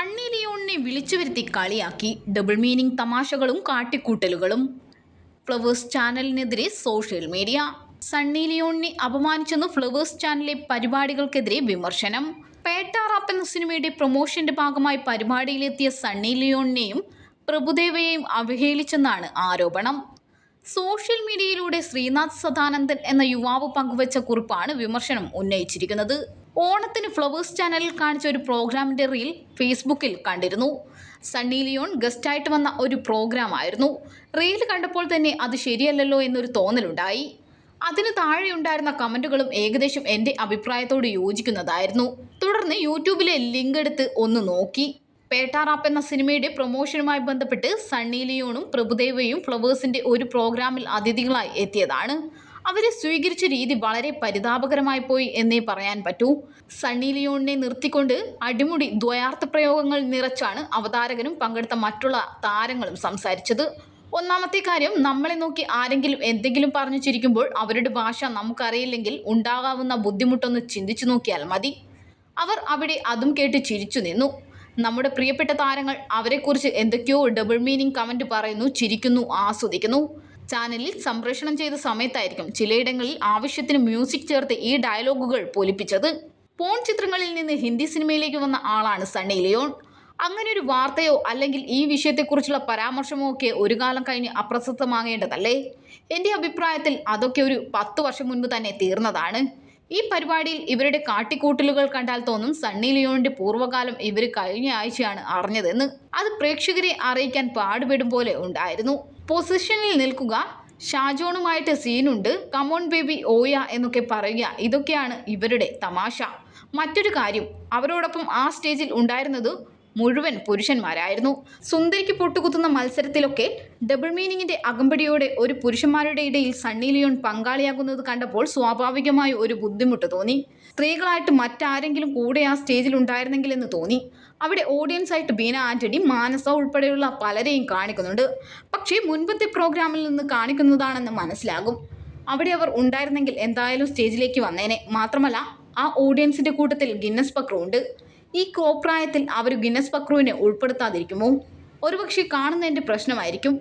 സണ്ണി ലിയോണിനെ വിളിച്ചു വരുത്തി കളിയാക്കി. ഡബിൾ മീനിങ് തമാശകളും കാട്ടിക്കൂട്ടലുകളും. ഫ്ലവേഴ്സ് ചാനലിനെതിരെ സോഷ്യൽ മീഡിയ സണ്ണി ലിയോണിനെ അപമാനിച്ചെന്ന് ഫ്ലവേഴ്സ് ചാനലിലെ പരിപാടികൾക്കെതിരെ വിമർശനം. പേട്ടാറാപ്പ് എന്ന സിനിമയുടെ പ്രൊമോഷന്റെ ഭാഗമായി പരിപാടിയിലെത്തിയ സണ്ണി ലിയോണിനെയും പ്രഭുദേവയെയും അവഹേളിച്ചെന്നാണ് ആരോപണം. സോഷ്യൽ മീഡിയയിലൂടെ ശ്രീനാഥ് സദാനന്ദൻ എന്ന യുവാവ് പങ്കുവച്ച കുറിപ്പാണ് വിമർശനം ഉന്നയിച്ചിരിക്കുന്നത്. ഓണത്തിന് ഫ്ലവേഴ്സ് ചാനലിൽ കാണിച്ച ഒരു പ്രോഗ്രാമിന്റെ റീൽ ഫേസ്ബുക്കിൽ കണ്ടിരുന്നു. സണ്ണി ലിയോൺ ഗസ്റ്റായിട്ട് വന്ന ഒരു പ്രോഗ്രാം ആയിരുന്നു. റീൽ കണ്ടപ്പോൾ തന്നെ അത് ശരിയല്ലല്ലോ എന്നൊരു തോന്നലുണ്ടായി. അതിന് താഴെയുണ്ടായിരുന്ന കമന്റുകളും ഏകദേശം എന്റെ അഭിപ്രായത്തോട് യോജിക്കുന്നതായിരുന്നു. തുടർന്ന് യൂട്യൂബിലെ ലിങ്ക് എടുത്ത് ഒന്ന് നോക്കി. പേട്ടാറാപ്പ് എന്ന സിനിമയുടെ പ്രൊമോഷനുമായി ബന്ധപ്പെട്ട് സണ്ണി ലിയോണും പ്രഭുദേവയും ഫ്ലവേഴ്സിന്റെ ഒരു പ്രോഗ്രാമിൽ അതിഥികളായി എത്തിയതാണ്. അവരെ സ്വീകരിച്ച രീതി വളരെ പരിതാപകരമായി പോയി എന്നേ പറയാൻ പറ്റൂ. സണ്ണി ലിയോണിനെ നിർത്തിക്കൊണ്ട് അടിമുടി ദ്വയാർത്ഥ പ്രയോഗങ്ങൾ നിറച്ചാണ് അവതാരകനും പങ്കെടുത്ത മറ്റുള്ള താരങ്ങളും സംസാരിച്ചത്. ഒന്നാമത്തെ കാര്യം നമ്മളെ നോക്കി ആരെങ്കിലും എന്തെങ്കിലും പറഞ്ഞു ചിരിക്കുമ്പോൾ അവരുടെ ഭാഷ നമുക്കറിയില്ലെങ്കിൽ ഉണ്ടാകാവുന്ന ബുദ്ധിമുട്ടൊന്ന് ചിന്തിച്ചു നോക്കിയാൽ മതി. അവർ അവിടെ അതും കേട്ട് ചിരിച്ചു നിന്നു. നമ്മുടെ പ്രിയപ്പെട്ട താരങ്ങൾ അവരെക്കുറിച്ച് എന്തൊക്കെയോ ഡബിൾ മീനിങ് കമന്റ് പറയുന്നു ചിരിക്കുന്നു ആസ്വദിക്കുന്നു. ചാനലിൽ സംപ്രേഷണം ചെയ്ത സമയത്തായിരിക്കും ചിലയിടങ്ങളിൽ ആവശ്യത്തിന് മ്യൂസിക് ചേർത്ത് ഈ ഡയലോഗുകൾ പൊലിപ്പിച്ചത്. പോൺ ചിത്രങ്ങളിൽ നിന്ന് ഹിന്ദി സിനിമയിലേക്ക് വന്ന ആളാണ് സണ്ണി ലിയോൺ. അങ്ങനെ ഒരു വാർത്തയോ അല്ലെങ്കിൽ ഈ വിഷയത്തെക്കുറിച്ചുള്ള പരാമർശമോ ഒക്കെ ഒരു കാലം കഴിഞ്ഞ് അപ്രസക്തമാകേണ്ടതല്ലേ? എന്റെ അഭിപ്രായത്തിൽ അതൊക്കെ ഒരു പത്ത് വർഷം മുൻപ് തന്നെ തീർന്നതാണ്. ഈ പരിപാടിയിൽ ഇവരുടെ കാട്ടിക്കൂട്ടലുകൾ കണ്ടാൽ തോന്നും സണ്ണി ലിയോണിന്റെ പൂർവകാലം ഇവർ കഴിഞ്ഞ ആഴ്ചയാണ് അറിഞ്ഞതെന്ന് അത് പ്രേക്ഷകരെ അറിയിക്കാൻ പാടുപെടും പോലെ ഉണ്ടായിരുന്നു. പൊസിഷനിൽ നിൽക്കുക ഷാജോണുമായിട്ട് സീനുണ്ട് കമോൺ ബേബി ഓയ എന്നൊക്കെ പറയുക ഇതൊക്കെയാണ് ഇവരുടെ തമാശ. മറ്റൊരു കാര്യം അവരോടൊപ്പം ആ സ്റ്റേജിൽ ഉണ്ടായിരുന്നത് മുഴുവൻ പുരുഷന്മാരായിരുന്നു. സുന്ദരിക്ക് പൊട്ടുകുത്തുന്ന മത്സരത്തിലൊക്കെ ഡബിൾ മീനിങ്ങിന്റെ അകമ്പടിയോടെ ഒരു പുരുഷന്മാരുടെ ഇടയിൽ സണ്ണി ലിയോൺ പങ്കാളിയാകുന്നത് കണ്ടപ്പോൾ സ്വാഭാവികമായി ഒരു ബുദ്ധിമുട്ട് തോന്നി. സ്ത്രീകളായിട്ട് മറ്റാരെങ്കിലും കൂടെ ആ സ്റ്റേജിൽ ഉണ്ടായിരുന്നെങ്കിലെന്ന് തോന്നി. അവിടെ ഓഡിയൻസ് ആയിട്ട് ബീന ആന്റണി മാനസ ഉൾപ്പെടെയുള്ള പലരെയും കാണിക്കുന്നുണ്ട്. പക്ഷേ മുൻപത്തെ പ്രോഗ്രാമിൽ നിന്ന് കാണിക്കുന്നതാണെന്ന് മനസ്സിലാകും. അവിടെ അവർ ഉണ്ടായിരുന്നെങ്കിൽ എന്തായാലും സ്റ്റേജിലേക്ക് വന്നേനെ. മാത്രമല്ല ആ ഓഡിയൻസിന്റെ കൂട്ടത്തിൽ ഗിന്നസ് പക്രു ഉണ്ട്. ഈ കോപ്രായത്തിൽ അവർ ഗിന്നസ് പക്രുവിനെ ഉൾപ്പെടുത്താതിരിക്കുമോ? ഒരുപക്ഷെ കാണുന്നതിന്റെ പ്രശ്നമായിരിക്കും.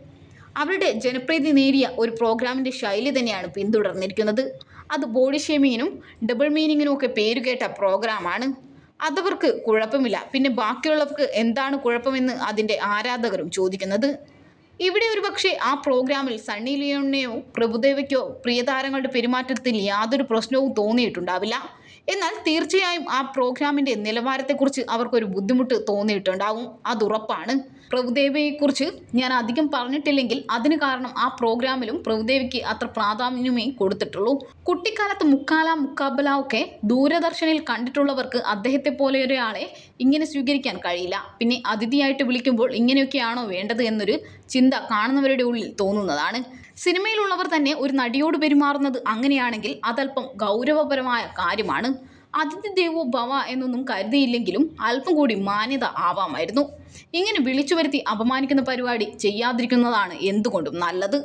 അവരുടെ ജനപ്രീതി നേടിയ ഒരു പ്രോഗ്രാമിന്റെ ശൈലി തന്നെയാണ് പിന്തുടർന്നിരിക്കുന്നത്. അത് ബോഡി ഷേമിങ്ങിനും ഡബിൾ മീനിങ്ങിനും ഒക്കെ പേരുകേട്ട പ്രോഗ്രാമാണ്. അതവർക്ക് കുഴപ്പമില്ല. പിന്നെ ബാക്കിയുള്ളവർക്ക് എന്താണ് കുഴപ്പമെന്ന് അതിന്റെ ആരാധകരും ചോദിക്കുന്നത്. ഇവിടെ ഒരുപക്ഷെ ആ പ്രോഗ്രാമിൽ സണ്ണി ലിയോണിനെയോ പ്രഭുദേവയ്ക്കോ പ്രിയതാരങ്ങളുടെ പെരുമാറ്റത്തിൽ യാതൊരു പ്രശ്നവും തോന്നിയിട്ടുണ്ടാവില്ല. എന്നാൽ തീർച്ചയായും ആ പ്രോഗ്രാമിന്റെ നിലവാരത്തെക്കുറിച്ച് അവർക്കൊരു ബുദ്ധിമുട്ട് തോന്നിയിട്ടുണ്ടാവും. അതുറപ്പാണ് പ്രഭുദേവയെക്കുറിച്ച് ഞാൻ അധികം പറഞ്ഞിട്ടില്ലെങ്കിൽ അതിന് കാരണം ആ പ്രോഗ്രാമിലും പ്രഭുദേവിക്ക് അത്ര പ്രാധാന്യമേ കൊടുത്തിട്ടുള്ളൂ. കുട്ടിക്കാലത്ത് മുക്കാല മുക്കാബല ഒക്കെ ദൂരദർശനിൽ കണ്ടിട്ടുള്ളവർക്ക് അദ്ദേഹത്തെ പോലെ ഒരാളെ ഇങ്ങനെ സ്വീകരിക്കാൻ കഴിയില്ല. പിന്നെ അതിഥിയായിട്ട് വിളിക്കുമ്പോൾ ഇങ്ങനെയൊക്കെയാണോ വേണ്ടത് എന്നൊരു ചിന്ത കാണുന്നവരുടെ ഉള്ളിൽ തോന്നുന്നതാണ്. സിനിമയിലുള്ളവർ തന്നെ ഒരു നടിയോട് പെരുമാറുന്നത് അങ്ങനെയാണെങ്കിൽ അതല്പം ഗൗരവപരമായ കാര്യമാണ്. അതിഥി ദേവോ ഭവ എന്നൊന്നും കരുതിയില്ലെങ്കിലും അല്പം കൂടി മാന്യത ആവാമായിരുന്നു. ഇങ്ങനെ വിളിച്ചു വരുത്തി അപമാനിക്കുന്ന പരിപാടി ചെയ്യാതിരിക്കുന്നതാണ് എന്തുകൊണ്ടും നല്ലത്.